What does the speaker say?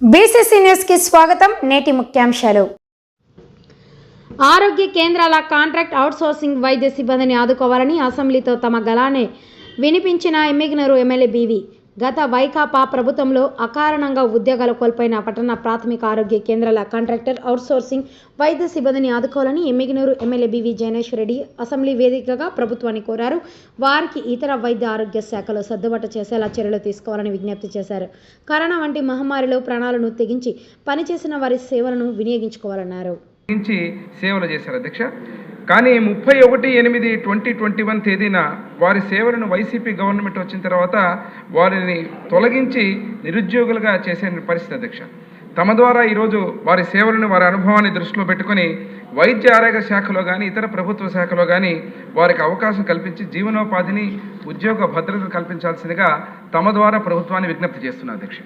BCC న్యూస్కి స్వాగతం నేటి ముఖ్యాంశాలు. ఆరోగ్య కేంద్రాల కాంట్రాక్ట్ అవుట్సోర్సింగ్ వైద్య సిబ్బందిని ఆదుకోవాలని అసెంబ్లీతో తమ గలానే వినిపించిన ఎమ్మిగ్నరు ఎమ్మెల్యే బీవీ. గత వైకాపా ప్రభుత్వంలో అకారణంగా ఉద్యోగాలు కోల్పోయిన పట్టణ ప్రాథమిక ఆరోగ్య కేంద్రాల కాంట్రాక్టర్ అవుట్సోర్సింగ్ వైద్య సిబ్బందిని ఆదుకోవాలని Emmiganur MLA BV Jaineshwar Reddy assembly వేదికగా ప్రభుత్వాన్ని కోరారు. వారికి ఇతర వైద్య ఆరోగ్య శాఖలో సర్దుబాటు చేసేలా చర్యలు తీసుకోవాలని విజ్ఞప్తి చేశారు. కరోనా వంటి మహమ్మారిలో ప్రాణాలను తెగించి పనిచేసిన వారి సేవలను వినియోగించుకోవాలన్నారు. సేవలు చేశారు అధ్యక్ష. కానీ ముప్పై ఒకటి ఎనిమిది ట్వంటీ ట్వంటీ వన్ తేదీన వారి సేవలను వైసీపీ గవర్నమెంట్ వచ్చిన తర్వాత వారిని తొలగించి నిరుద్యోగులుగా చేసే పరిస్థితి అధ్యక్ష. తమ ద్వారా ఈరోజు వారి సేవలను వారి అనుభవాన్ని దృష్టిలో పెట్టుకొని వైద్య ఆరోగ్య శాఖలో కానీ ఇతర ప్రభుత్వ శాఖలో కానీ వారికి అవకాశం కల్పించి జీవనోపాధిని ఉద్యోగ భద్రత కల్పించాల్సిందిగా తమ ద్వారా ప్రభుత్వాన్ని విజ్ఞప్తి చేస్తున్నారు అధ్యక్ష.